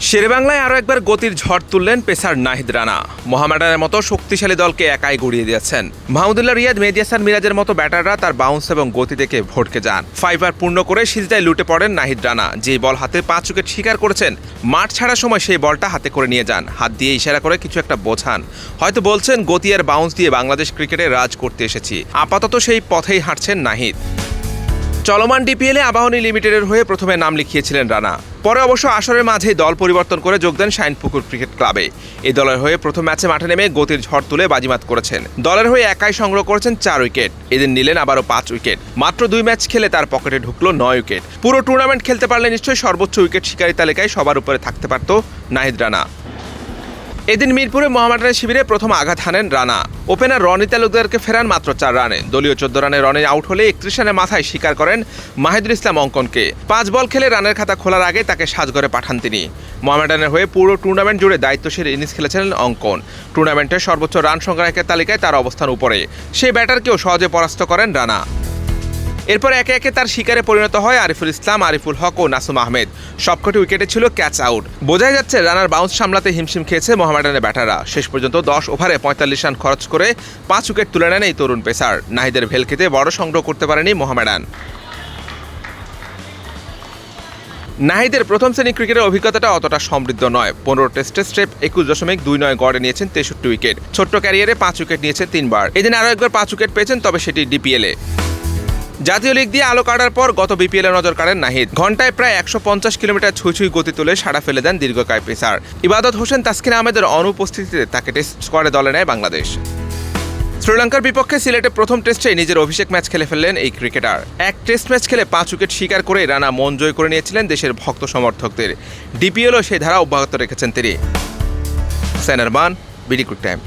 শেরেবাংলায় আরও একবার গতির ঝড় তুললেন পেসার নাহিদ রানা। মোহামেডানের মতো শক্তিশালী দলকে একাই গড়িয়ে দিয়েছেন। মাহমুদুল্লাহ রিয়াদ মেদিয়াসান মিরাজের মতো ব্যাটাররা তার বাউন্স এবং গতি দেখে ভটকে যান। ফাইবার পূর্ণ করে সিজদায় লুটে পড়েন নাহিদ রানা। যে বল হাতে পাঁচ উইকেট শিকার করেছেন, মাঠ ছাড়ার সময় সেই বলটা হাতে করে নিয়ে যান। হাত দিয়ে ইশারা করে কিছু একটা বোঝান। হয়তো বলছেন, গতি আর বাউন্স দিয়ে বাংলাদেশ ক্রিকেটে রাজ করতে এসেছি। আপাতত সেই পথেই হাঁটছেন নাহিদ। চলমান ডিপিএলে আবাহনী লিমিটেডের হয়ে প্রথমে নাম লিখিয়েছিলেন রানা। পরে অবশ্য আসরের মাঝেই দল পরিবর্তন করে যোগ দেন শাইনপুকুর ক্রিকেট ক্লাবে। এই দলের হয়ে প্রথম ম্যাচে মাঠে নেমে গতির ঝড় তুলে বাজিমাত করেছেন। দলের হয়ে একাই সংগ্রহ করেছেন চার উইকেট। এদিন নিলেন আবারও পাঁচ উইকেট। মাত্র দুই ম্যাচ খেলে তার পকেটে ঢুকলো নয় উইকেট। পুরো টুর্নামেন্ট খেলতে পারলে নিশ্চয়ই সর্বোচ্চ উইকেট শিকারী তালিকায় সবার উপরে থাকতে পারত নাহিদ রানা। এদিন মিরপুরে মোহামেডানের শিবিরে প্রথম আঘাত হানেন রানা। ওপেনার রনি তালুকদারকে ফেরান মাত্র চার রানে। দলীয় চোদ্দ রানে রনে আউট হলে একত্রিশ রানে মাথায় স্বীকার করেন মাহিদুল ইসলাম অঙ্কনকে। পাঁচ বল খেলে রানের খাতা খোলার আগে তাকে সাজঘরে পাঠান তিনি। মোহামেডানের হয়ে পুরো টুর্নামেন্ট জুড়ে দায়িত্বশীল ইনিংস খেলেছিলেন অঙ্কন। টুর্নামেন্টের সর্বোচ্চ রান সংগ্রাহকের তালিকায় তার অবস্থান উপরে। সেই ব্যাটারকেও সহজে পরাস্ত করেন রানা। এরপর একে একে তার শিকারে পরিণত হয় আরিফুল ইসলাম, আরিফুল হক ও নাসুম আহমেদ। সবকটি উইকেটে ছিল ক্যাচ আউট বোঝাই যাচ্ছে রানার বাউন্স সামলাতে হিমশিম খেয়েছে মোহামেডানের ব্যাটাররা। শেষ পর্যন্ত দশ ওভারে পঁয়তাল্লিশ রান খরচ করে পাঁচ উইকেট তুলে নেন এই তরুণ পেসার। নাহিদের ভেলকিতে বড় সংগ্রহ করতে পারেনি মোহামেডান। নাহিদের প্রথম শ্রেণি ক্রিকেটের অভিজ্ঞতাটা অতটা সমৃদ্ধ নয়। পনেরো টেস্টে স্টেপ একুশ দশমিক দুই নয় গড়ে নিয়েছেন তেষট্টি উইকেট। ছোট্ট ক্যারিয়ারে পাঁচ উইকেট নিয়েছেন তিনবার। এদিন আরও একবার পাঁচ উইকেট পেয়েছেন, তবে সেটি ডিপিএলে জাতীয় লিগ দিয়ে আলো কাটার পর গত বিপিএলে নজর কাড়েন নাহিদ। ঘন্টায় প্রায় একশো পঞ্চাশ কিলোমিটার ছুঁই গতি তুলে সাড়া ফেলে দেন দীর্ঘকায় পেসার। ইবাদত হোসেন, তাসকিন আহমেদের অনুপস্থিতিতে তাকে টেস্ট স্কোয়াডে দলে নেয় বাংলাদেশ। শ্রীলঙ্কার বিপক্ষে সিলেটে প্রথম টেস্টে নিজের অভিষেক ম্যাচ খেলে ফেললেন এই ক্রিকেটার। এক টেস্ট ম্যাচ খেলে পাঁচ উইকেট শিকার করে রানা মন জয় করে নিয়েছিলেন দেশের ভক্ত সমর্থকদের। ডিপিএলও সেই ধারা অব্যাহত রেখেছেন তিনি। সেনারমান বিডি টাইম